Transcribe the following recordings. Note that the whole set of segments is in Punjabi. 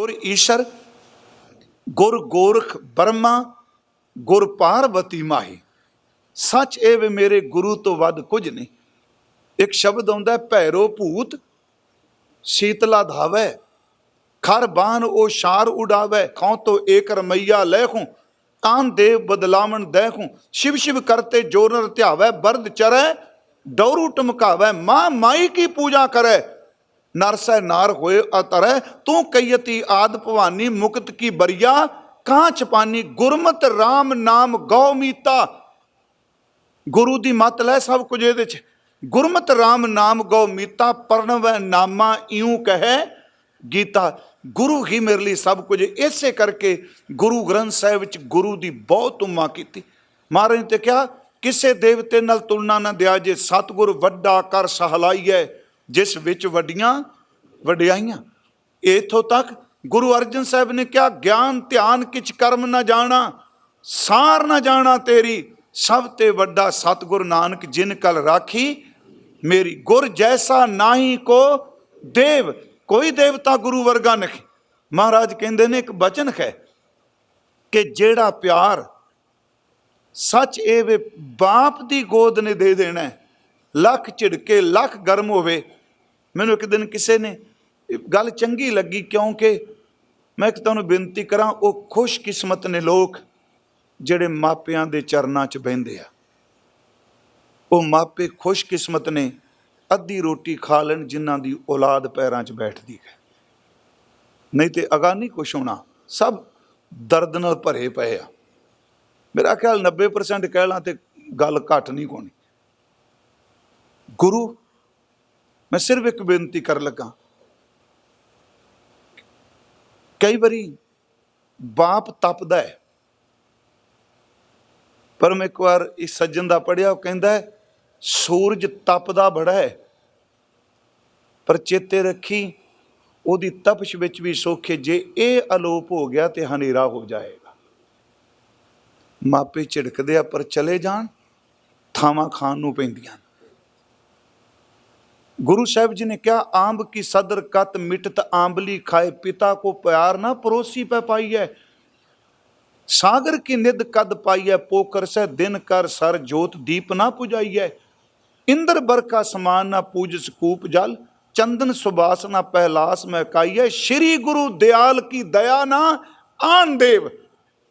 ਗੁਰ ਈਸ਼ਰ, ਗੁਰ ਗੋਰਖ ਬਰਮਾ, ਗੁਰ ਪਾਰਵਤੀ ਮਾਹੀ। ਸੱਚ ਇਹ ਵੇ ਮੇਰੇ ਗੁਰੂ ਤੋਂ ਵੱਧ ਕੁਝ ਨਹੀਂ। ਇੱਕ ਸ਼ਬਦ ਆਉਂਦਾ, ਭੈਰੋ ਭੂਤ, ਸ਼ੀਤਲਾ ਧਾਵੈ, ਖਰ ਬਾਨ ਉਹ ਸ਼ਾਰ ਉਡਾਵੇ, ਖੌ ਤੋ ਏਕ ਰਮਈਆ ਲੈਖੂ ਕਾਨ ਦੇਵ ਬਦਲਾਵਣ ਦੇਖੂ ਸ਼ਿਵ ਸ਼ਿਵ ਕਰਤੇ ਜੋਰ ਧਿਆਵੈ, ਬਰਦ ਚਰੈ, ਡੌਰੂ ਟਮਕਾਵੈ, ਮਾਂ ਮਾਈ ਕੀ ਪੂਜਾ ਕਰੈ। ਨਰਸੈ ਨਾਰ ਹੋਏ ਅਤਰੈ ਤੂੰ ਕਈਤੀ ਆਦ ਭਵਾਨੀ ਮੁਕਤ ਕੀ ਬਰੀਆ, ਕਾਂ ਚਪਾਨੀ ਗੁਰਮਤ RAM ਨਾਮ ਗਉ ਮੀਤਾ। ਗੁਰੂ ਦੀ ਮਤ ਲੈ ਸਭ ਕੁਝ ਇਹਦੇ ਚ। ਗੁਰਮਤ RAM ਨਾਮ ਗਉ ਮੀਤਾ, ਪਰਣਵੈ ਨਾਮਾ ਇਉ ਕਹੈ ਗੀਤਾ। ਗੁਰੂ ਹੀ ਮੇਰੇ ਲਈ ਸਭ ਕੁਝ, ਇਸੇ ਕਰਕੇ ਗੁਰੂ ਗ੍ਰੰਥ ਸਾਹਿਬ ਵਿੱਚ ਗੁਰੂ ਦੀ ਬਹੁਤ ਉਮਾ ਕੀਤੀ। ਮਹਾਰਾਜ ਨੇ ਤੇ ਕਿਹਾ, ਕਿਸੇ ਦੇਵਤੇ ਨਾਲ ਤੁਲਨਾ ਨਾ ਦਿਆ ਜੇ, ਸਤਿਗੁਰ ਵੱਡਾ ਕਰ ਸਹਲਾਈਐ। ਜਿਸ ਵਿੱਚ ਵੱਡੀਆਂ ਵਡਿਆਈਆਂ। ਇਥੋਂ ਤੱਕ ਗੁਰੂ ਅਰਜਨ ਸਾਹਿਬ ਨੇ ਕਿਹਾ, ਗਿਆਨ, ਧਿਆਨ ਕਿਛ ਕਰਮ ਨਾ ਜਾਣਾ, ਸਾਰ ਨਾ ਜਾਣਾ ਤੇਰੀ। ਸਭ ਤੇ ਵੱਡਾ ਸਤਿਗੁਰ ਨਾਨਕ ਜਿਨ ਕਲ ਰਾਖੀ, ਮੇਰੀ ਗੁਰ ਜੈਸਾ ਨਾਹੀ ਕੋ ਦੇਵ, ਕੋਈ ਦੇਵਤਾ ਗੁਰੂ ਵਰਗਾ ਨਹੀਂ ਮਹਾਰਾਜ ਕਹਿੰਦੇ ਨੇ, ਇੱਕ ਬਚਨ ਹੈ ਕਿ ਜਿਹੜਾ ਪਿਆਰ ਸੱਚ ਇਹ ਵੇ ਬਾਪ ਦੀ ਗੋਦ ਨੇ ਦੇ ਦੇਣਾ ਲੱਖ ਝਿੜਕੇ, ਲੱਖ ਗਰਮ ਹੋਵੇ ਮੈਨੂੰ ਇੱਕ ਦਿਨ ਕਿਸੇ ਨੇ ਗੱਲ ਚੰਗੀ ਲੱਗੀ ਕਿਉਂਕਿ ਮੈਂ ਇੱਕ ਤੁਹਾਨੂੰ ਬੇਨਤੀ ਕਰਾਂ, ਉਹ ਖੁਸ਼ਕਿਸਮਤ ਨੇ ਲੋਕ ਜਿਹੜੇ ਮਾਪਿਆਂ ਦੇ ਚਰਨਾਂ 'ਚ ਬਹਿੰਦੇ ਆ। ਉਹ ਮਾਪੇ ਖੁਸ਼ਕਿਸਮਤ ਨੇ, ਅੱਧੀ ਰੋਟੀ ਖਾ ਲੈਣ ਜਿਨ੍ਹਾਂ ਦੀ ਔਲਾਦ ਪੈਰਾਂ 'ਚ ਬੈਠਦੀ ਹੈ। ਨਹੀਂ ਤੇ ਅਗਾ ਨਹੀਂ ਕੁਛ ਹੋਣਾ, ਸਭ ਦਰਦ ਨਾਲ ਭਰੇ ਪਏ ਆ। ਮੇਰਾ ਖਿਆਲ 90% ਕਹਿ ਲਾਂ ਤੇ ਗੱਲ ਘੱਟ ਨਹੀਂ ਕੋਣੀ ਗੁਰੂ ਮੈਂ ਸਿਰਫ ਇੱਕ ਬੇਨਤੀ ਕਰਨ ਲੱਗਾ। ਕਈ ਵਾਰੀ ਬਾਪ ਤਪਦਾ ਹੈ। ਪਰ ਮੈਂ ਇੱਕ ਵਾਰ ਇਸ ਸੱਜਣ ਦਾ ਪੜਿਆ ਉਹ ਕਹਿੰਦਾ ਸੂਰਜ ਤਪਦਾ ਬੜਾ ਹੈ, ਪਰ ਚੇਤੇ ਰੱਖੀ, ਉਹਦੀ ਤਪਸ਼ ਵਿੱਚ ਵੀ ਸੋਖੇ, ਜੇ ਇਹ ਅਲੋਪ ਹੋ ਗਿਆ ਤੇ ਹਨੇਰਾ ਹੋ ਜਾਏਗਾ। ਮਾਪੇ ਝਿੜਕਦੇ ਆ, ਪਰ ਚਲੇ ਜਾਣ, ਥਾਵਾਂ ਖਾਣ ਨੂੰ ਪੈਂਦੀਆਂ ਗੁਰੂ ਸਾਹਿਬ ਜੀ ਨੇ ਕਿਹਾ, ਆਂਬ ਕੀ ਸਦਰ ਕਤ ਮਿਟਤ ਆਂਬਲੀ ਖਾਏ, ਪਿਤਾ ਕੋ ਪਿਆਰ ਨਾ ਪਰੋਸੀ ਪੈ ਪਾਈ ਹੈ ਸਾਗਰ ਕੀ ਨਿਦ ਕਦ ਪਾਈਐ ਪੋਕਰ ਸਹਿ ਦਿਨ ਕਰ ਸਰ ਜੋਤ ਦੀਪ ਨਾ ਪੁਜਾਈਐ। ਇੰਦਰ ਬਰਕਾ ਸਮਾਨ ਨਾ ਪੂਜ ਸਕੂਪ ਜਲ, ਚੰਦਨ ਸੁਬਾਸ ਨਾ ਪਹਿਲਾਸ ਮੈਂ ਕਾਈਐ ਸ਼੍ਰੀ ਗੁਰੂ ਦਿਆਲ ਕੀ ਦਇਆ ਨਾ ਆਨ ਦੇਵ,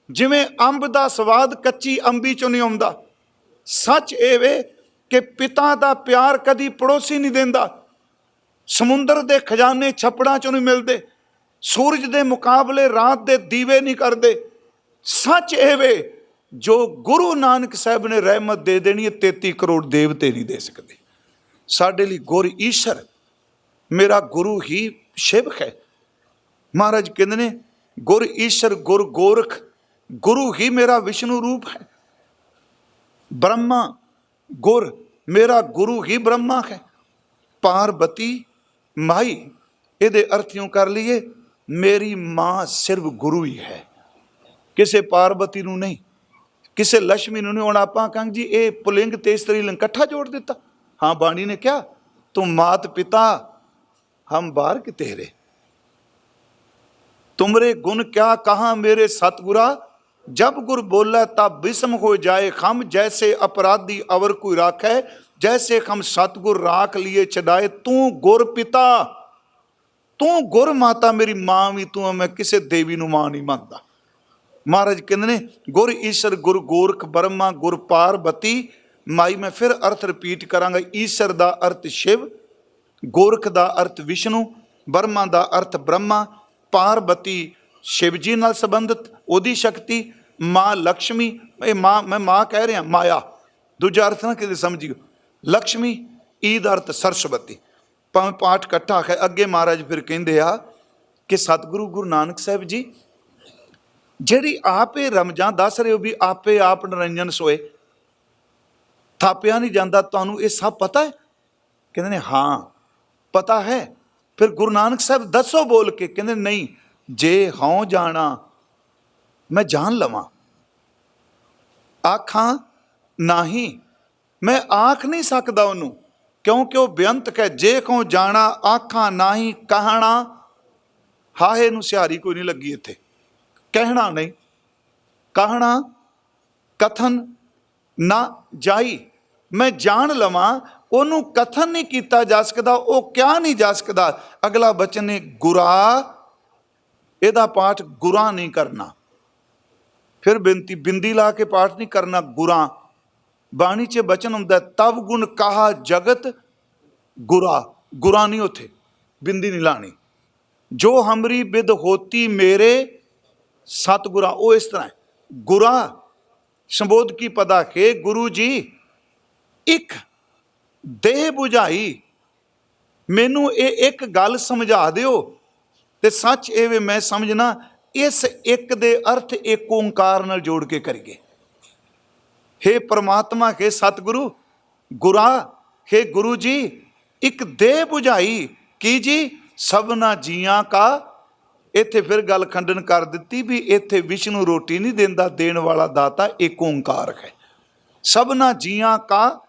ਜਿਵੇਂ ਅੰਬ ਦਾ ਸਵਾਦ ਕੱਚੀ ਅੰਬੀ ਚੋਂ ਨਹੀਂ ਆਉਂਦਾ। ਸੱਚ ਇਹ ਵੇ ਕਿ ਪਿਤਾ ਦਾ ਪਿਆਰ ਕਦੀ ਪੜੋਸੀ ਨਹੀਂ ਦਿੰਦਾ। ਸਮੁੰਦਰ ਦੇ ਖਜ਼ਾਨੇ ਛੱਪੜਾਂ ਚੋਂ ਨਹੀਂ ਮਿਲਦੇ। ਸੂਰਜ ਦੇ ਮੁਕਾਬਲੇ ਰਾਤ ਦੇ ਦੀਵੇ ਨਹੀਂ ਕਰਦੇ। ਸੱਚ ਇਹ ਵੇ, ਜੋ ਗੁਰੂ ਨਾਨਕ ਸਾਹਿਬ ਨੇ ਰਹਿਮਤ ਦੇ ਦੇਣੀ ਹੈ 33 ਕਰੋੜ ਦੇਵਤੇ ਨਹੀਂ ਦੇ ਸਕਦੇ। ਸਾਡੇ ਲਈ ਗੁਰ ਈਸ਼ਰ ਮੇਰਾ ਗੁਰੂ ਹੀ ਸ਼ਿਵ ਹੈ। ਮਹਾਰਾਜ ਕਹਿੰਦੇ ਨੇ, ਗੁਰ ਈਸ਼ਰ, ਗੁਰ ਗੋਰਖ, ਗੁਰੂ ਹੀ ਮੇਰਾ ਵਿਸ਼ਨੂੰ ਰੂਪ ਹੈ। ਬ੍ਰਹਮਾ ਗੁਰ, ਮੇਰਾ ਗੁਰੂ ਹੀ ਬ੍ਰਹਮਾ ਹੈ। ਪਾਰਬਤੀ ਮਾਈ, ਇਹਦੇ ਅਰਥ ਇਉਂ ਕਰ ਲਈਏ, ਮੇਰੀ ਮਾਂ ਸਿਰਫ ਗੁਰੂ ਹੀ ਹੈ। ਕਿਸੇ ਪਾਰਵਤੀ ਨੂੰ ਨਹੀਂ, ਕਿਸੇ ਲక్ష్ਮੀ ਨੂੰ ਨਹੀਂ ਹੁਣ ਆਪਾਂ ਕਹਾਂਗੇ ਜੀ, ਇਹ ਪੁਲਿੰਗ ਤੇ ਇਸਤਰੀ ਇਕੱਠਾ ਜੋੜ ਦਿੱਤਾ। ਹਾਂ, ਬਾਣੀ ਨੇ ਕਿਹਾ, ਤੂੰ ਮਾਤ ਪਿਤਾ, ਹਮ ਬਾਹਰ ਕਿ ਤੇਰੇ? ਤੁਮਰੇ ਗੁਣ ਕਿਆ ਕਹਾ ਮੇਰੇ ਸਤਗੁਰਾ? ਜਬ ਗੁਰ ਬੋਲੇ ਤਬ ਬਿਸਮ ਹੋ ਜਾਏ ਖਮ ਜੈਸੇ ਅਪਰਾਧੀ ਅਵਰ ਕੋਈ ਰਾਖੈ ਜੈਸੇ ਖਮ ਸਤਗੁਰ ਰਾਖ ਲਿਏ ਛਡਾਏ ਤੂੰ ਗੁਰ ਪਿਤਾ ਤੂੰ ਗੁਰ ਮਾਤਾ ਮੇਰੀ ਮਾਂ ਵੀ ਤੂੰ ਮੈਂ ਕਿਸੇ ਦੇਵੀ ਨੂੰ ਮਾਂ ਨਹੀਂ ਮੰਨਦਾ ਮਹਾਰਾਜ ਕਹਿੰਦੇ ਨੇ ਗੁਰ ਈਸ਼ਰ ਗੁਰ ਗੋਰਖ ਬ੍ਰਹਮਾ ਗੁਰ ਪਾਰਬਤੀ ਮਾਈ ਮੈਂ ਫਿਰ ਅਰਥ ਰਿਪੀਟ ਕਰਾਂਗਾ ਈਸ਼ਰ ਦਾ ਅਰਥ ਸ਼ਿਵ ਗੋਰਖ ਦਾ ਅਰਥ ਵਿਸ਼ਨੂੰ ਬ੍ਰਹਮਾ ਦਾ ਅਰਥ ਬ੍ਰਹਮਾ ਪਾਰਬਤੀ ਸ਼ਿਵ ਜੀ ਨਾਲ ਸੰਬੰਧਿਤ ਉਹਦੀ ਸ਼ਕਤੀ ਮਾਂ ਲక్ష్ਮੀ ਇਹ ਮਾਂ, ਮੈਂ ਮਾਂ ਕਹਿ ਰਿਹਾ, ਮਾਇਆ। ਦੂਜਾ ਅਰਥ ਨਾ ਕਿਤੇ ਸਮਝਿਓ ਲక్ష్ਮੀ ਈਦ ਅਰਥ ਸਰਸਵਤੀ। ਭਾਵੇਂ ਪਾਠ ਇਕੱਠਾ ਹੈ ਅੱਗੇ ਮਹਾਰਾਜ ਫਿਰ ਕਹਿੰਦੇ ਆ ਕਿ ਸਤਿਗੁਰੂ ਗੁਰੂ ਨਾਨਕ ਸਾਹਿਬ ਜੀ, ਜਿਹੜੀ ਆਪੇ ਰਮਜਾਂ ਦੱਸ ਰਹੇ ਹੋ ਵੀ ਆਪੇ ਆਪ ਨਰੰਜਨ ਸੋਏ। ਥਾਪਿਆ ਨਹੀਂ ਜਾਂਦਾ, ਤੁਹਾਨੂੰ ਇਹ ਸਭ ਪਤਾ ਹੈ? ਕਹਿੰਦੇ ਨੇ, ਹਾਂ, ਪਤਾ ਹੈ। ਫਿਰ ਗੁਰੂ ਨਾਨਕ ਸਾਹਿਬ ਦੱਸੋ ਬੋਲ ਕੇ, ਕਹਿੰਦੇ, ਨਹੀਂ, ਜੇ ਹਉ ਜਾਣਾ ਮੈਂ ਜਾਣ ਲਵਾਂ। ਆਖਾਂ, ਨਹੀਂ, ਮੈਂ ਆਖ ਨਹੀਂ ਸਕਦਾ ਉਹਨੂੰ। ਕਿਉਂਕਿ ਉਹ ਬੇਅੰਤ ਹੈ ਜੇ ਕੋ ਜਾਣਾ, ਆਖਾਂ ਨਹੀਂ, ਕਹਣਾ ਹਾਹੇ ਨੂੰ ਸਿਹਾਰੀ ਕੋਈ ਨਹੀਂ ਲੱਗੀ ਇੱਥੇ। ਕਹਿਣਾ ਨਹੀਂ, ਕਹਿਣਾ, ਕਥਨ ਨਾ ਜਾਈ। ਮੈਂ ਜਾਣ ਲਵਾਂ, ਉਹਨੂੰ ਕਥਨ ਨਹੀਂ ਕੀਤਾ ਜਾ ਸਕਦਾ, ਉਹ ਕਿਆ ਨਹੀਂ ਜਾ ਸਕਦਾ। ਅਗਲਾ ਬਚਨ ਨੇ ਗੁਰਾ, ਇਹਦਾ ਪਾਠ ਗੁਰਾ ਨਹੀਂ ਕਰਨਾ। ਫਿਰ ਬੇਨਤੀ ਬਿੰਦੀ ਲਾ ਕੇ ਪਾਠ ਨਹੀਂ ਕਰਨਾ ਗੁਰਾਂ। ਬਾਣੀ 'ਚ ਬਚਨ ਹੁੰਦਾ ਹੈ, ਤਵ ਗੁਣ ਕਹਾ ਜਗਤ ਗੁਰਾ। ਗੁਰਾ ਨਹੀਂ ਉਥੇ ਬਿੰਦੀ ਨਹੀਂ ਲਾਣੀ। ਜੋ ਹਮਰੀ ਬਿਦ ਹੋਤੀ ਮੇਰੇ ਸਤਗੁਰਾ ਉਹ ਇਸ ਤਰ੍ਹਾਂ ਹੈ। ਗੁਰਾ ਸੰਬੋਧ ਕੀ ਪਦਾ ਕੇ ਗੁਰੂ ਜੀ ਇੱਕ ਦੇਹ 부ਝਾਈ ਮੈਨੂੰ ਇਹ ਇੱਕ ਗੱਲ ਸਮਝਾ ਦਿਓ ਤੇ ਸੱਚ ਇਹ ਵੀ ਮੈਂ ਸਮਝਣਾ ਇਸ ਇੱਕ ਦੇ ਅਰਥ ਏਕ ਓੰਕਾਰ ਨਾਲ ਜੋੜ ਕੇ ਕਰੀਏ। हे ਪਰਮਾਤਮਾ ਕੇ ਸਤਿਗੁਰੂ, ਗੁਰਾ हे ਗੁਰੂ ਜੀ, ਇੱਕ ਦੇ 부ਝਾਈ ਕੀ ਜੀ? ਸਭਨਾ ਜੀਆਂ ਕਾ। ਇੱਥੇ ਫਿਰ ਗੱਲ ਖੰਡਨ ਕਰ ਦਿੱਤੀ ਵੀ ਇੱਥੇ ਵਿਸ਼ਨੂੰ ਰੋਟੀ ਨਹੀਂ ਦਿੰਦਾ, ਦੇਣ ਵਾਲਾ ਦਾਤਾ ਏਕ ਓੰਕਾਰ ਹੈ। ਸਭਨਾ ਜੀਆਂ ਕਾ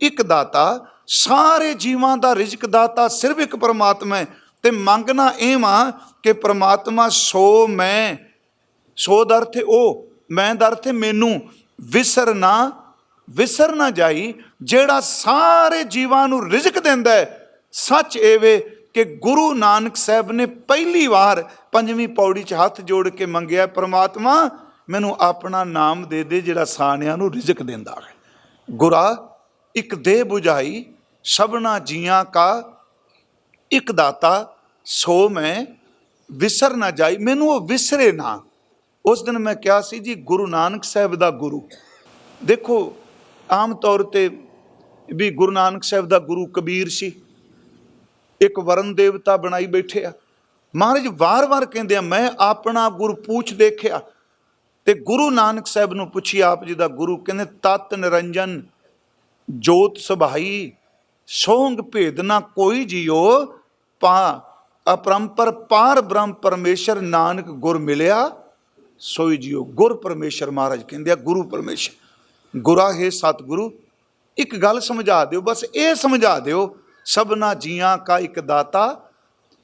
ਇੱਕ ਦਾਤਾ, ਸਾਰੇ ਜੀਵਾਂ ਦਾ ਰਿਜ਼ਕ ਦਾਤਾ ਸਿਰਫ ਇੱਕ ਪਰਮਾਤਮਾ ਹੈ। ਤੇ ਮੰਗਣਾ ਇਹ ਵਾਂ ਕਿ ਪ੍ਰਮਾਤਮਾ ਸੋ ਮੈਂ, ਸੋ ਦਾ ਅਰਥ ਉਹ, ਮੈਂ ਦਾ ਅਰਥ ਮੈਨੂੰ ਵਿਸਰਨਾ ਵਿਸਰ ਨਾ ਜਾਈ, ਜਿਹੜਾ ਸਾਰੇ ਜੀਵਾਂ ਨੂੰ ਰਿਜ਼ਕ ਦਿੰਦਾ ਹੈ। ਸੱਚ ਇਹ ਵੇ ਕਿ ਗੁਰੂ ਨਾਨਕ ਸਾਹਿਬ ਨੇ ਪਹਿਲੀ ਵਾਰ ਪੰਜਵੀਂ ਪੌੜੀ 'ਚ ਹੱਥ ਜੋੜ ਕੇ ਮੰਗਿਆ, ਪ੍ਰਮਾਤਮਾ ਮੈਨੂੰ ਆਪਣਾ ਨਾਮ ਦੇ ਦੇ ਜਿਹੜਾ ਸਾਨਿਆਂ ਨੂੰ ਰਿਜ਼ਕ ਦਿੰਦਾ ਹੈ। ਗੁਰਾ, ਇੱਕ ਦੇਹ 부ਝਾਈ ਸਭਨਾ ਜੀਆਂ ਕਾ ਇੱਕ ਦਾਤਾ, ਸੋ ਮੈਂ ਵਿਸਰ ਨਾ ਜਾਈ, ਮੈਨੂੰ ਉਹ ਵਿਸਰੇ ਨਾ। ਉਸ ਦਿਨ ਮੈਂ ਕਿਹਾ ਸੀ, ਜੀ, ਗੁਰੂ ਨਾਨਕ ਸਾਹਿਬ ਦਾ ਗੁਰੂ। ਦੇਖੋ, ਆਮ ਤੌਰ ਤੇ ਵੀ ਗੁਰੂ ਨਾਨਕ ਸਾਹਿਬ ਦਾ ਗੁਰੂ ਕਬੀਰ ਸੀ। ਇੱਕ ਵਰਨ ਦੇਵਤਾ ਬਣਾਈ ਬੈਠੇ ਆ। ਮਹਾਰਾਜ ਵਾਰ-ਵਾਰ ਕਹਿੰਦੇ ਆ, ਮੈਂ ਆਪਣਾ ਗੁਰ ਪੂਛ ਦੇਖਿਆ। ਤੇ ਗੁਰੂ ਨਾਨਕ ਸਾਹਿਬ ਨੂੰ ਪੁੱਛੀ, ਆਪ ਜੀ ਦਾ ਗੁਰੂ? ਕਹਿੰਦੇ, ਤਤ ਨਿਰੰਜਨ ਜੋਤ ਸੁਭਾਈ, ਸੋੰਗ ਭੇਦ ਨਾ ਕੋਈ ਜੀਓ ਪਾ ਅਪਰੰਪਰ ਪਾਰ ਬ੍ਰਹਮ ਪਰਮੇਸ਼ਰ ਨਾਨਕ ਗੁਰ ਮਿਲਿਆ, ਸੋਈ ਜੀਓ। ਗੁਰ ਪਰਮੇਸ਼ਰ ਮਹਾਰਾਜ ਕਹਿੰਦੇ ਆ, ਗੁਰੂ ਪਰਮੇਸ਼ਰ। ਗੁਰਾ ਹੈ ਸਤਿਗੁਰੂ। ਇੱਕ ਗੱਲ ਸਮਝਾ ਦਿਓ, ਬਸ ਇਹ ਸਮਝਾ ਦਿਓ, ਸਭਨਾ ਜੀਆਂ ਕਾ ਇੱਕ ਦਾਤਾ,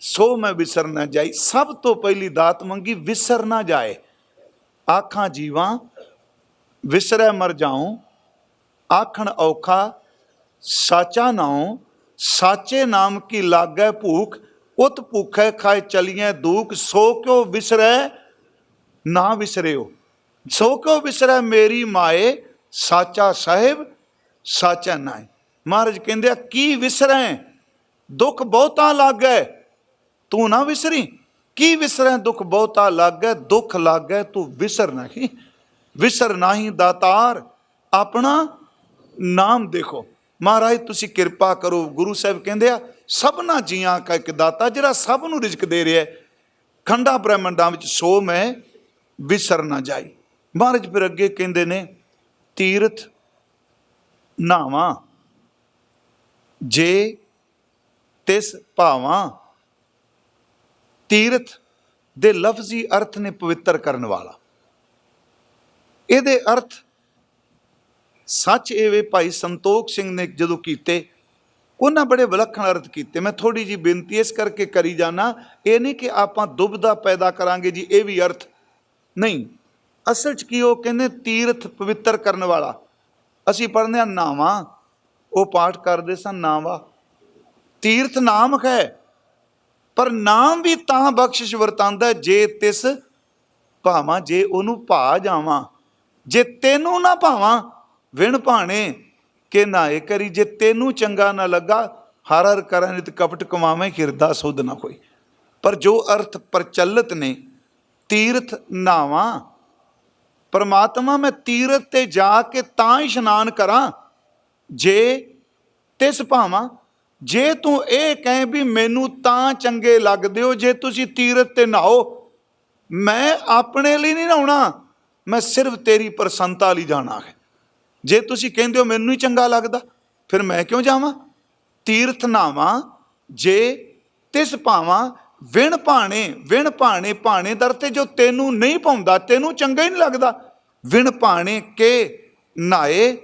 ਸੋ ਮੈਂ ਵਿਸਰ ਨਾ ਜਾਈ। ਸਭ ਤੋਂ ਪਹਿਲੀ ਦਾਤ ਮੰਗੀ, ਵਿਸਰ ਨਾ ਜਾਏ। ਆਖਾਂ ਜੀਵਾਂ, ਵਿਸਰੈ ਮਰ ਜਾਉ, ਆਖਣ ਔਖਾ, ਸਾਚਾ ਨਾਉ ਸਾਚੇ ਨਾਮ ਕੀ ਲਾਗੈ ਭੂਖ? ਉਤ ਭੁਖੈ ਖਾਏ ਚਲੀਐ ਦੂਖ। ਸੋ ਕਿਉ ਵਿਸਰੈ? ਨਾ ਵਿਸਰਿਓ। ਸੋ ਕਿਉ ਵਿਸਰੈ ਮੇਰੀ ਮਾਏ? ਸਾਚਾ ਸਾਹਿਬ, ਸਾਚਾ ਨਾਏ ਮਹਾਰਾਜ ਕਹਿੰਦੇ ਆ, ਕੀ ਵਿਸਰੈ? ਦੁੱਖ ਬਹੁਤਾ ਲੱਗੈ। ਤੂੰ ਨਾ ਵਿਸਰੀ। ਕੀ ਵਿਸਰੈ? ਦੁੱਖ ਬਹੁਤਾ ਲੱਗੈ। ਦੁੱਖ ਲਾਗੈ, ਤੂੰ ਵਿਸਰ ਨਹੀਂ। ਵਿਸਰ ਨਹੀਂ ਦਾਤਾਰ। ਆਪਣਾ ਨਾਮ ਦੇਖੋ। ਮਹਾਰਾਜ, ਤੁਸੀਂ ਕਿਰਪਾ ਕਰੋ, ਗੁਰੂ ਸਾਹਿਬ ਕਹਿੰਦੇ ਆ, ਸਭਨਾ ਜੀਆਂ ਕਾ ਇੱਕ ਦਾਤਾ, ਜਿਹੜਾ ਸਭ ਨੂੰ ਰਿਜ਼ਕ ਦੇ ਰਿਹਾ ਹੈ। ਖੰਡਾ ਬ੍ਰਹਮੰਡਾਂ ਵਿੱਚ ਸੋ ਮੈਂ ਵਿਸਰ ਨਾ ਜਾਈ। ਮਹਾਰਾਜ ਫਿਰ ਅੱਗੇ ਕਹਿੰਦੇ ਨੇ, ਤੀਰਥ ਨਾਵਾਂ, ਜੇ ਤਿਸ ਭਾਵਾਂ, ਤੀਰਥ ਦੇ ਲਫ਼ਜ਼ੀ ਅਰਥ ਨੇ ਪਵਿੱਤਰ ਕਰਨ ਵਾਲਾ। ਇਹਦੇ ਅਰਥ ਸੱਚ ਇਹ ਵੇ ਭਾਈ ਸੰਤੋਖ ਸਿੰਘ ਨੇ ਜਦੋਂ ਕੀਤੇ, ਉਹਨਾਂ ਬੜੇ ਵਿਲੱਖਣ ਅਰਥ ਕੀਤੇ। ਮੈਂ ਥੋੜੀ ਜੀ ਬੇਨਤੀ ਇਸ ਕਰਕੇ ਕਰੀ ਜਾਣਾ ਇਹ ਨਹੀਂ ਕਿ ਆਪਾਂ ਦੁਬਦਾ ਪੈਦਾ ਕਰਾਂਗੇ ਜੀ, ਇਹ ਵੀ ਅਰਥ ਨਹੀਂ। ਅਸਲ 'ਚ ਕੀ ਉਹ ਕਹਿੰਦੇ, ਤੀਰਥ ਪਵਿੱਤਰ ਕਰਨ ਵਾਲਾ। ਅਸੀਂ ਪੜ੍ਹਦੇ ਆ ਨਾਵਾਂ, ਉਹ ਪਾਠ ਕਰਦੇ ਸਨ ਨਾਵਾ। ਤੀਰਥ ਨਾਮ ਹੈ, ਪਰ ਨਾਮ ਵੀ ਤਾਂ ਬਖਸ਼ਿਸ਼ ਵਰਤਾਂਦਾ ਜੇ ਤਿਸ ਭਾਵਾਂ, ਜੇ ਉਹਨੂੰ ਭਾ ਜਾਵਾਂ, ਜੇ ਤੈਨੂੰ ਨਾ ਭਾਵਾਂ ਵਿਣ ਭਾਣੇ ਕਿ ਨਾਏ ਕਰੀ, ਜੇ ਤੈਨੂੰ ਚੰਗਾ ਨਾ ਲੱਗਾ, ਹਰ ਹਰ ਕਰਨ ਨਿਤ ਕਪਟ ਕਮਾਵੇਂ ਹਿਰਦਾ ਸੁਧ ਨਾ ਕੋਈ ਪਰ ਜੋ ਅਰਥ ਪ੍ਰਚਲਿਤ ਨੇ, ਤੀਰਥ ਨਾਵਾਂ, ਪਰਮਾਤਮਾ ਮੈਂ ਤੀਰਥ ਤੇ ਜਾ ਕੇ ਤਾਂ ਇਸ਼ਨਾਨ ਕਰਾਂ, ਜੇ ਤਿਸ ਭਾਵਾਂ, ਜੇ ਤੂੰ ਇਹ ਕਹੇ ਵੀ ਮੈਨੂੰ ਤਾਂ ਚੰਗੇ ਲੱਗਦੇ ਹੋ, ਜੇ ਤੁਸੀਂ ਤੀਰਥ ਤੇ ਨਹਾਓ, ਮੈਂ ਆਪਣੇ ਲਈ ਨਹੀਂ ਨਹਾਉਣਾ, ਮੈਂ ਸਿਰਫ ਤੇਰੀ ਪ੍ਰਸੰਨਤਾ ਲਈ ਜਾਣਾ ਹੈ। ਜੇ ਤੁਸੀਂ ਕਹਿੰਦੇ ਹੋ ਮੈਨੂੰ ਹੀ ਚੰਗਾ ਲੱਗਦਾ, ਫਿਰ ਮੈਂ ਕਿਉਂ ਜਾਵਾਂ? ਤੀਰਥ ਨਾਵਾਂ, ਜੇ ਤਿਸ ਭਾਵਾਂ, ਵਿਣ ਭਾਣੇ ਵਿਣ ਭਾਣੇ ਭਾਣੇ ਦਰ ਤੇ ਜੋ ਤੈਨੂੰ ਨਹੀਂ ਪਾਉਂਦਾ, ਤੈਨੂੰ ਚੰਗਾ ਹੀ ਨਹੀਂ ਲੱਗਦਾ। ਵਿਣ ਭਾਣੇ ਕੇ ਨਾਏ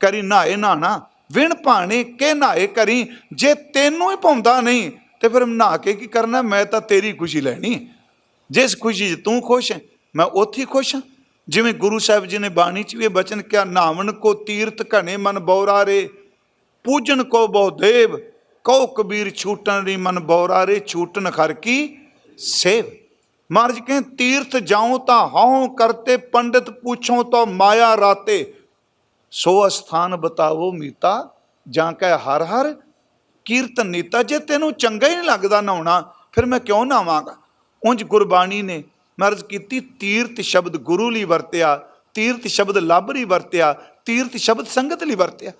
ਕਰੀ, ਨਾਏ ਨਾਣਾ। ਵਿਣ ਭਾਣੇ ਕੇ ਨਾਏ ਕਰੀ, ਜੇ ਤੈਨੂੰ ਹੀ ਪਾਉਂਦਾ ਨਹੀਂ, ਤੇ ਫਿਰ ਨਹਾ ਕੇ ਕੀ ਕਰਨਾ? ਮੈਂ ਤਾਂ ਤੇਰੀ ਖੁਸ਼ੀ ਲੈਣੀ। ਜਿਸ ਖੁਸ਼ੀ 'ਚ ਤੂੰ ਖੁਸ਼ ਹੈ, ਮੈਂ ਉੱਥੇ ਹੀ ਖੁਸ਼ ਹਾਂ। ਜਿਵੇਂ ਗੁਰੂ ਸਾਹਿਬ ਜੀ ਨੇ ਬਾਣੀ 'ਚ ਵੀ ਇਹ ਬਚਨ ਕਿਹਾ, ਨਾਵਣ ਕੋ ਤੀਰਥ ਘਣੇ ਮਨ ਬੌਰਾਰੇ, ਪੂਜਨ ਕੋ ਬਹੁ ਦੇਵ, ਕਉ ਕਬੀਰ ਛੂਟਣ ਦੀ ਮਨ ਬੌਰਾਰੇ ਛੂਟਨ ਖਰ ਕੀ ਸੇਵ। ਮਹਾਰਾਜ ਕਹਿੰਦੇ, ਤੀਰਥ ਜਾਉ ਤਾਂ ਹਉ ਕਰਤੇ, ਪੰਡਿਤ ਪੁੱਛੋ ਤਾਂ ਮਾਇਆ ਰਾਤੇ। ਸੋ ਅਸਥਾਨ ਬਤਾਵੋ ਮੀਤਾ, ਜਾਂ ਕੈ ਹਰ ਹਰ, ਕੀਰਤਨ ਨੀਤਾ, ਜੇ ਤੈਨੂੰ ਚੰਗਾ ਹੀ ਨਹੀਂ ਲੱਗਦਾ ਨਹਾਉਣਾ, ਫਿਰ ਮੈਂ ਕਿਉਂ ਨਹਾਵਾਂਗਾ? ਉਂਝ ਗੁਰਬਾਣੀ ਨੇ ਮਰਜ਼ ਕੀਤੀ, ਤੀਰਥ ਸ਼ਬਦ ਗੁਰੂ ਲਈ ਵਰਤਿਆ, ਤੀਰਥ ਸ਼ਬਦ ਲੱਭ ਲਈ ਵਰਤਿਆ, ਤੀਰਥ ਸ਼ਬਦ ਸੰਗਤ ਲਈ ਵਰਤਿਆ।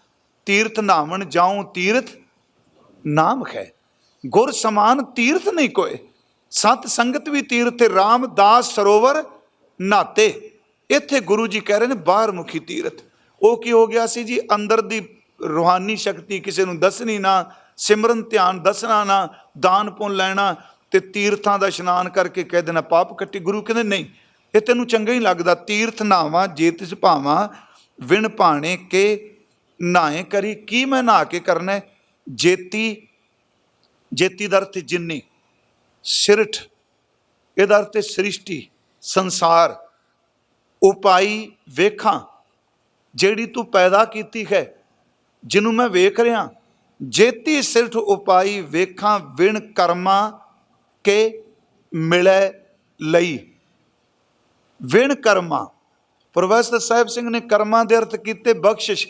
ਤੀਰਥ ਨਾਵਣ ਜਾਉ ਤੀਰਥ, ਨਾਮ ਹੈ ਗੁਰ ਸਮਾਨ ਤੀਰਥ ਨਹੀਂ ਕੋਏ। ਸਤ ਸੰਗਤ ਵੀ ਤੀਰਥ ਤੇ ਰਾਮਦਾਸ ਸਰੋਵਰ ਨਾਤੇ। ਇੱਥੇ ਗੁਰੂ ਜੀ ਕਹਿ ਰਹੇ ਨੇ ਬਾਹਰ ਮੁਖੀ ਤੀਰਥ। ਉਹ ਕੀ ਹੋ ਗਿਆ ਸੀ ਜੀ? ਅੰਦਰ ਦੀ ਰੂਹਾਨੀ ਸ਼ਕਤੀ ਕਿਸੇ ਨੂੰ ਦੱਸਣੀ ਨਾ, ਸਿਮਰਨ ਧਿਆਨ ਦੱਸਣਾ ਨਾ, ਦਾਨ ਪੁੰਨ ਲੈਣਾ ਤੇ ਤੀਰਥਾਂ ਦਾ ਇਸ਼ਨਾਨ ਕਰਕੇ ਕਹਿ ਦੇਣਾ, ਪਾਪ ਕੱਟੀ। ਗੁਰੂ ਕਹਿੰਦੇ, ਨਹੀਂ, ਇਹ ਤੈਨੂੰ ਚੰਗਾ ਹੀ ਲੱਗਦਾ। ਤੀਰਥ ਨਾਵਾਂ ਜੇ ਤਿਸ ਭਾਵਾਂ, ਵਿਣ ਭਾਣੇ ਕੇ ਨਾਏ ਕਰੀ। ਕੀ ਮੈਂ ਨਹਾ ਕੇ ਕਰਨਾ ਜੇਤੀ ਜੇਤੀ ਦਾ ਅਰਥ ਜਿੰਨੀ। ਸਿਰਠ, ਇਹਦਾ ਅਰਥ ਹੈ ਸ੍ਰਿਸ਼ਟੀ, ਸੰਸਾਰ। ਉਪਾਈ ਵੇਖਾਂ, ਜਿਹੜੀ ਤੂੰ ਪੈਦਾ ਕੀਤੀ ਹੈ, ਜਿਹਨੂੰ ਮੈਂ ਵੇਖ ਰਿਹਾ। ਜੇਤੀ ਸਿਰਠ ਉਪਾਈ ਵੇਖਾਂ, ਵਿਣ ਕਰਮਾਂ ਕੇ ਮਿਲੇ ਲਈ। ਵਿਣ ਕਰਮਾਂ। ਪ੍ਰੋਫੈਸਰ ਸਾਹਿਬ ਸਿੰਘ ਨੇ ਕਰਮਾਂ ਦੇ ਅਰਥ ਕੀਤੇ ਬਖਸ਼ਿਸ਼।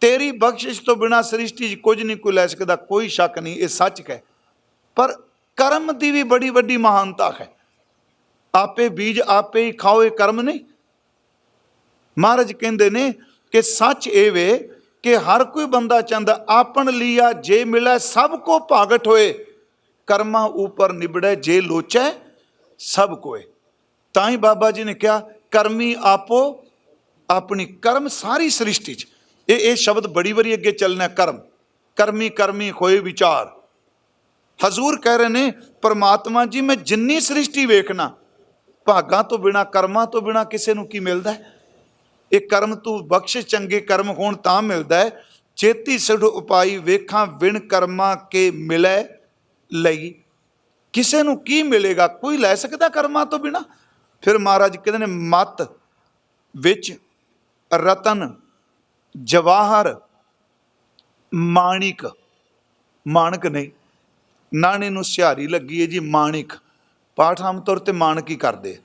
ਤੇਰੀ ਬਖਸ਼ਿਸ਼ ਤੋਂ ਬਿਨਾ ਸ੍ਰਿਸ਼ਟੀ 'ਚ ਕੁਝ ਨਹੀਂ, ਕੋਈ ਲੈ ਸਕਦਾ ਕੋਈ ਸ਼ੱਕ ਨਹੀਂ, ਇਹ ਸੱਚ ਹੈ ਪਰ ਕਰਮ ਦੀ ਵੀ ਬੜੀ ਵੱਡੀ ਮਹਾਨਤਾ ਹੈ। ਆਪੇ ਬੀਜ ਆਪੇ ਹੀ ਖਾਓ, ਇਹ ਕਰਮ ਨਹੀਂ। ਮਹਾਰਾਜ ਕਹਿੰਦੇ ਨੇ ਕਿ ਸੱਚ ਇਹ ਵੇ ਕਿ ਹਰ ਕੋਈ ਬੰਦਾ ਚਾਹੁੰਦਾ, ਆਪਣ ਲੀਆ, ਜੇ ਮਿਲੇ ਸਭ ਕੋ ਭਾਗਟ ਹੋਏ। ਕਰਮਾਂ ਉਪਰ ਨਿਬੜੇ, ਜੇ ਲੋਚੈ, ਸਭ ਕੋਏ ਤਾਂ ਹੀ ਬਾਬਾ ਜੀ ਨੇ ਕਿਹਾ, ਕਰਮੀ ਆਪੋ ਆਪਣੀ ਕਰਮ ਸਾਰੀ ਸ੍ਰਿਸ਼ਟੀ ਚ। ਇਹ ਇਹ ਸ਼ਬਦ ਬੜੀ ਵਾਰੀ ਅੱਗੇ ਚੱਲਣਾ, ਕਰਮ। ਕਰਮੀ ਕਰਮੀ ਹੋਏ ਵਿਚਾਰ। ਹਜ਼ੂਰ ਕਹਿ ਰਹੇ ਨੇ, ਪਰਮਾਤਮਾ ਜੀ, ਮੈਂ ਜਿੰਨੀ ਸ੍ਰਿਸ਼ਟੀ ਵੇਖਣਾ, ਭਾਗਾਂ ਤੋਂ ਬਿਨਾ, ਕਰਮਾਂ ਤੋਂ ਬਿਨਾ ਕਿਸੇ ਨੂੰ ਕੀ ਮਿਲਦਾ? ਇਹ ਕਰਮ ਤੂੰ ਬਖਸ਼, ਚੰਗੇ ਕਰਮ ਹੋਣ ਤਾਂ ਮਿਲਦਾ ਹੈ। ਚੇਤੀ ਸਿਧ ਉਪਾਈ ਵੇਖਾਂ ਵਿਣ ਕਰਮਾਂ ਕੇ ਮਿਲੇ। ਲਈ ਕਿਸੇ ਨੂੰ ਕੀ ਮਿਲੇਗਾ? ਕੋਈ ਲੈ ਸਕਦਾ ਕਰਮਾਂ ਤੋਂ ਬਿਨਾ? ਫਿਰ ਮਹਾਰਾਜ ਕਹਿੰਦੇ ਨੇ, ਮਤ ਵਿੱਚ ਰਤਨ, ਜਵਾਹਰ, ਮਾਣਿਕ। ਮਾਣਕ ਨਹੀਂ, ਨਾਣੇ ਨੂੰ ਸਿਹਾਰੀ ਲੱਗੀ ਹੈ ਜੀ, ਮਾਣਿਕ। ਪਾਠ ਆਮ ਤੌਰ ਤੇ ਮਾਣਕ ਹੀ ਕਰਦੇ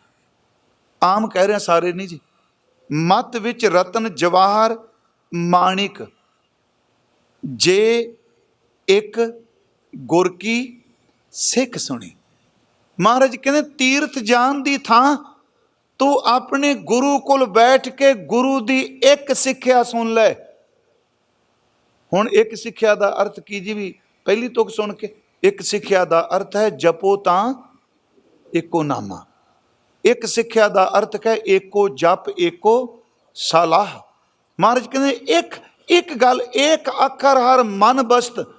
ਆਮ ਕਹਿ ਰਹੇ ਸਾਰੇ ਨਹੀਂ ਜੀ। ਮਤ ਵਿੱਚ ਰਤਨ, ਜਵਾਹਰ, ਮਾਣਿਕ। ਜੇ ਇੱਕ ਗੁਰ ਕੀ ਸਿੱਖ ਸੁਣੀ। ਮਹਾਰਾਜ ਕਹਿੰਦੇ, ਤੀਰਥ ਜਾਣ ਦੀ ਥਾਂ ਤੂੰ ਆਪਣੇ ਗੁਰੂ ਕੋਲ ਬੈਠ ਕੇ ਗੁਰੂ ਦੀ ਇੱਕ ਸਿੱਖਿਆ ਸੁਣ ਲੈ। ਹੁਣ ਇੱਕ ਸਿੱਖਿਆ ਦਾ ਅਰਥ ਕੀ ਜੀ ਵੀ ਪਹਿਲੀ ਤੁਕ ਸੁਣ ਕੇ? ਇੱਕ ਸਿੱਖਿਆ ਦਾ ਅਰਥ ਹੈ ਜਪੋ ਤਾਂ ਇੱਕੋ ਨਾਮਾ। ਇੱਕ ਸਿੱਖਿਆ ਦਾ ਅਰਥ ਹੈ ਏਕੋ ਜਪ, ਏਕੋ ਸਲਾਹ। ਮਹਾਰਾਜ ਕਹਿੰਦੇ, ਇੱਕ ਇੱਕ ਗੱਲ, ਇੱਕ ਅੱਖਰ ਹਰ ਮਨ ਬਸਤ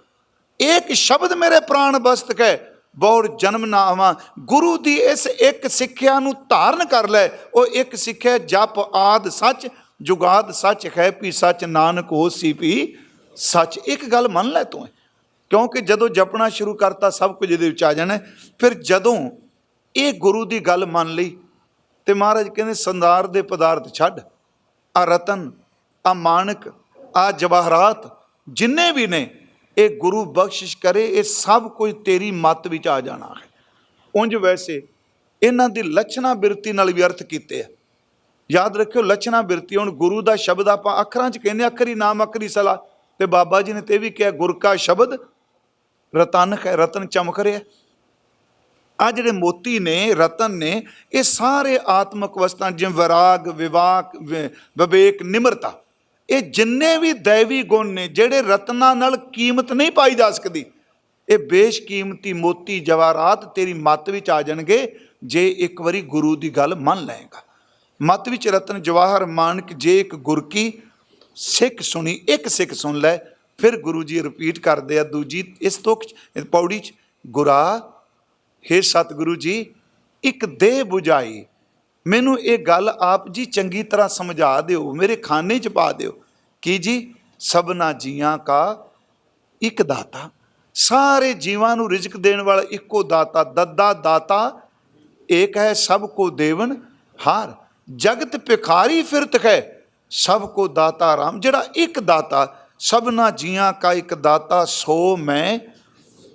ਇੱਕ ਸ਼ਬਦ ਮੇਰੇ ਪ੍ਰਾਣ ਬਸਤਕ ਹੈ ਬੌਰ ਜਨਮ ਨਾ ਆਵਾਂ। ਗੁਰੂ ਦੀ ਇਸ ਇੱਕ ਸਿੱਖਿਆ ਨੂੰ ਧਾਰਨ ਕਰ ਲੈ, ਉਹ ਇੱਕ ਸਿੱਖਿਆ ਜਪ ਆਦ ਸੱਚ, ਜੁਗਾਦ ਸੱਚ ਹੈ ਪੀ ਸੱਚ ਨਾਨਕ ਹੋਸੀ ਪੀ ਸੱਚ। ਇੱਕ ਗੱਲ ਮੰਨ ਲੈ ਤੂੰ। ਕਿਉਂਕਿ ਜਦੋਂ ਜਪਣਾ ਸ਼ੁਰੂ ਕਰਤਾ, ਸਭ ਕੁਝ ਇਹਦੇ ਵਿੱਚ ਆ ਜਾਣਾ। ਫਿਰ ਜਦੋਂ ਇਹ ਗੁਰੂ ਦੀ ਗੱਲ ਮੰਨ ਲਈ, ਤੇ ਮਹਾਰਾਜ ਕਹਿੰਦੇ, ਸੰਦਾਰ ਦੇ ਪਦਾਰਥ ਛੱਡ। ਆ ਰਤਨ, ਆ ਮਾਨਕ, ਆ ਜਵਾਹਰਾਤ, ਜਿੰਨੇ ਵੀ ਨੇ ਇਹ ਗੁਰੂ ਬਖਸ਼ਿਸ਼ ਕਰੇ, ਇਹ ਸਭ ਕੁਝ ਤੇਰੀ ਮੱਤ ਵਿੱਚ ਆ ਜਾਣਾ ਹੈ। ਉਂਝ ਵੈਸੇ ਇਹਨਾਂ ਦੀ ਲੱਛਣਾ ਬਿਰਤੀ ਨਾਲ ਵੀ ਅਰਥ ਕੀਤੇ ਆ। ਯਾਦ ਰੱਖਿਓ, ਲੱਛਣਾ ਬਿਰਤੀ ਹੁਣ ਗੁਰੂ ਦਾ ਸ਼ਬਦ ਆਪਾਂ ਅੱਖਰਾਂ 'ਚ ਕਹਿੰਦੇ ਅੱਖਰੀ ਨਾਮ, ਅੱਖਰੀ ਸਲਾ ਤੇ ਬਾਬਾ ਜੀ ਨੇ ਤੇ ਵੀ ਕਿਹਾ, ਗੁਰ ਕਾ ਸ਼ਬਦ ਰਤਨ ਹੈ, ਰਤਨ ਚਮਕ ਰਿਹਾ। ਆ ਜਿਹੜੇ ਮੋਤੀ ਨੇ, ਰਤਨ ਨੇ, ਇਹ ਸਾਰੇ ਆਤਮਕ ਵਸਤਾਂ ਜਿਵੇਂ ਵਿਰਾਗ, ਵਿਵਾਕ ਵਿਵੇਕ, ਨਿਮਰਤਾ ਇਹ ਜਿੰਨੇ ਵੀ ਦੈਵੀ ਗੁਣ ਨੇ, ਜਿਹੜੇ ਰਤਨਾਂ ਨਾਲ ਕੀਮਤ ਨਹੀਂ ਪਾਈ ਜਾ ਸਕਦੀ, ਇਹ ਬੇਸ਼ਕੀਮਤੀ ਮੋਤੀ ਜਵਾਹਰਾਤ ਤੇਰੀ ਮੱਤ ਵਿੱਚ ਆ ਜਾਣਗੇ, ਜੇ ਇੱਕ ਵਾਰੀ ਗੁਰੂ ਦੀ ਗੱਲ ਮੰਨ ਲਏਗਾ। ਮੱਤ ਵਿੱਚ ਰਤਨ ਜਵਾਹਰ ਮਾਨਕ ਜੇ ਇੱਕ ਗੁਰ ਕੀ ਸਿੱਖ ਸੁਣੀ, ਇੱਕ ਸਿੱਖ ਸੁਣ ਲੈ, ਫਿਰ ਗੁਰੂ ਜੀ ਰਿਪੀਟ ਕਰਦੇ ਆ, ਦੂਜੀ ਇਸ ਤੋਂ ਚ ਪੌੜੀ ਚ, ਗੁਰਾ, ਹੇ ਸਤਿਗੁਰੂ ਜੀ, ਇੱਕ ਦੇਹ 부ਝਾਈ ਮੈਨੂੰ ਇਹ ਗੱਲ ਆਪ ਜੀ ਚੰਗੀ ਤਰ੍ਹਾਂ ਸਮਝਾ ਦਿਓ, ਮੇਰੇ ਖਾਨੇ 'ਚ ਪਾ ਦਿਓ। ਕੀ ਜੀ? ਸਭਨਾ ਜੀਆਂ ਕਾ ਇੱਕ ਦਾਤਾ। ਸਾਰੇ ਜੀਵਾਂ ਨੂੰ ਰਿਜ਼ਕ ਦੇਣ ਵਾਲਾ ਇੱਕੋ ਦਾਤਾ, ਦੱਦਾ ਦਾਤਾ, ਏਕ ਹੈ ਸਭ ਕੋ ਦੇਵਨ ਹਾਰ। ਜਗਤ ਭਿਖਾਰੀ ਫਿਰਤ ਹੈ, ਸਭ ਕੋ ਦਾਤਾ ਰਾਮ। ਜਿਹੜਾ ਇੱਕ ਦਾਤਾ, ਸਭਨਾ ਜੀਆਂ ਕਾ ਇੱਕ ਦਾਤਾ, ਸੋ ਮੈਂ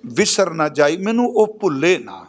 ਵਿਸਰ ਨਾ ਜਾਈ, ਮੈਨੂੰ ਉਹ ਭੁੱਲੇ ਨਾ।